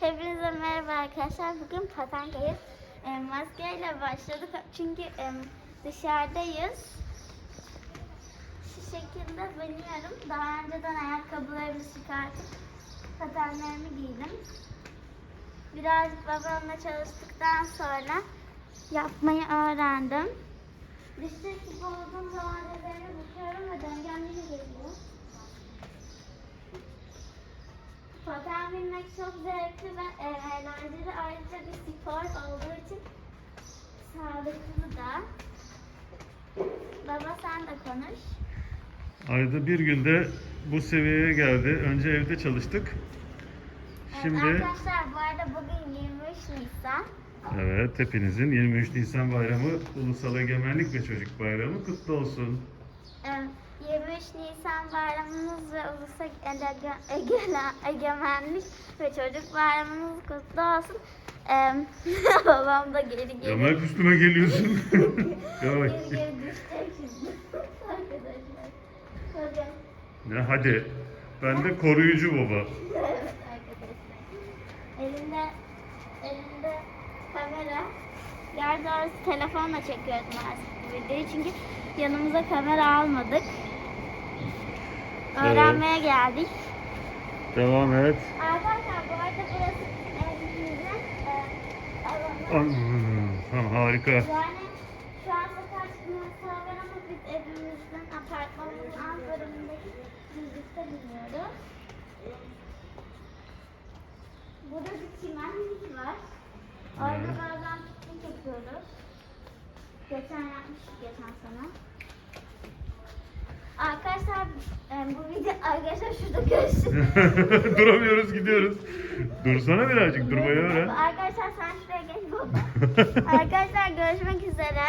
Hepinize merhaba arkadaşlar. Bugün patentayız. E, maskeyle başladık çünkü e, dışarıdayız. Şu şekilde biniyorum. Daha önceden ayakkabılarımı çıkartıp patenlerimi giydim. Birazcık babamla çalıştıktan sonra yapmayı öğrendim. Dıştaki olduğum zaman üzerine bakıyorum ve döngem yine geliyor. Binmek çok zevkli ve e, eğlenceli. Ayrıca bir spor olduğu için sağlıklı da. Baba sen de konuş. Ayda bir günde bu seviyeye geldi. Önce evde çalıştık. Evet, Şimdi arkadaşlar bu arada bugün 23 Nisan. evet hepinizin 23 Nisan Bayramı Ulusal Egemenlik ve Çocuk Bayramı kutlu olsun. E, 23 Nisan bayramınız ve Ulusal Ege- Ege- Egemenlik ve Çocuk Bayramınız kutlu olsun. E, babam da geri geri. Yaman hep üstüme geliyorsun. Geri geri düşecek şimdi. Arkadaşlar. Bakın. Ne hadi. Ben de koruyucu baba. Evet arkadaşlar. Elinde elinde kamera. Yer doğrusu telefonla çekiyordum artık bu videoyu çünkü yanımıza kamera almadık. Öğrenmeye geldik. Devam et. Arkadaşlar bu arada burası evimizin e, An- alanı. Tamam harika. Yani şu an sokağa çıkma yasağı var ama biz evimizden apartmanımızın alt bölümündeki düzlükte biniyoruz. Burada bir çimenlik var. Orada bazen piknik yapıyoruz. Geçen yapmıştık geçen sene. Arkadaşlar e, bu video arkadaşlar şurada görüşürüz. Duramıyoruz gidiyoruz. Dursana birazcık durmayı öğren. Arkadaşlar sen şuraya geç baba. Arkadaşlar görüşmek üzere.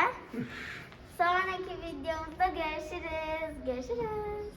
Sonraki videomuzda görüşürüz. Görüşürüz.